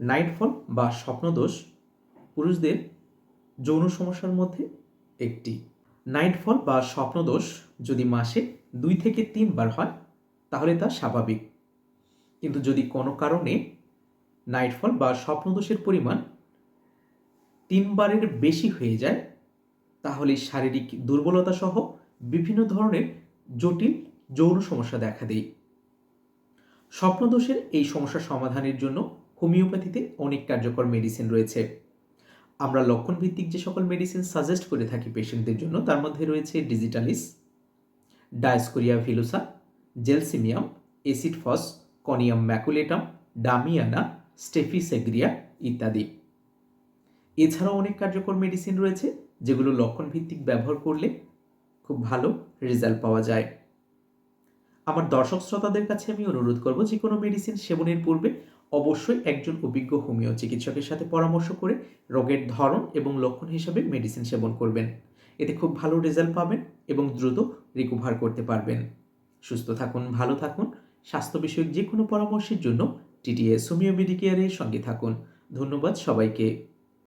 Nightfall বা স্বপ্নদোষ পুরুষদের যৌন সমস্যার মধ্যে একটি। নাইটফল বা স্বপ্নদোষ যদি মাসে দুই থেকে তিনবার হয়, তাহলে তা স্বাভাবিক। কিন্তু যদি কোনো কারণে নাইটফল বা স্বপ্নদোষের পরিমাণ তিনবারের বেশি হয়ে যায়, তাহলে শারীরিক দুর্বলতা সহ বিভিন্ন ধরনের জটিল যৌন সমস্যা দেখা দেয়। স্বপ্নদোষের এই সমস্যা সমাধানের জন্য হোমিওপ্যাথিতে অনেক কার্যকর মেডিসিন রয়েছে। আমরা লক্ষণভিত্তিক যে সকল মেডিসিন সাজেস্ট করে থাকি পেশেন্টদের জন্য, তার মধ্যে রয়েছে digitalis dioscorea villosa gelsemium acid phos conium maculatum damiana staphysagria ইত্যাদি। এছাড়াও অনেক কার্যকর মেডিসিন রয়েছে, যেগুলো লক্ষণভিত্তিক ব্যবহার করলে খুব ভালো রেজাল্ট পাওয়া যায়। আমার দর্শক শ্রোতাদের কাছে আমি অনুরোধ করব, যে কোনো মেডিসিন সেবনের পূর্বে অবশ্যই একজন অভিজ্ঞ হোমিও চিকিৎসকের সাথে পরামর্শ করে রোগের ধরন এবং লক্ষণ হিসাবে মেডিসিন সেবন করবেন। এতে খুব ভালো রেজাল্ট পাবেন এবং দ্রুত রিকভার করতে পারবেন। সুস্থ থাকুন, ভালো থাকুন। স্বাস্থ্য বিষয়ক যে কোনো পরামর্শের জন্য টিটিএস হোমিও মেডিকেয়ারের সঙ্গে থাকুন। ধন্যবাদ সবাইকে।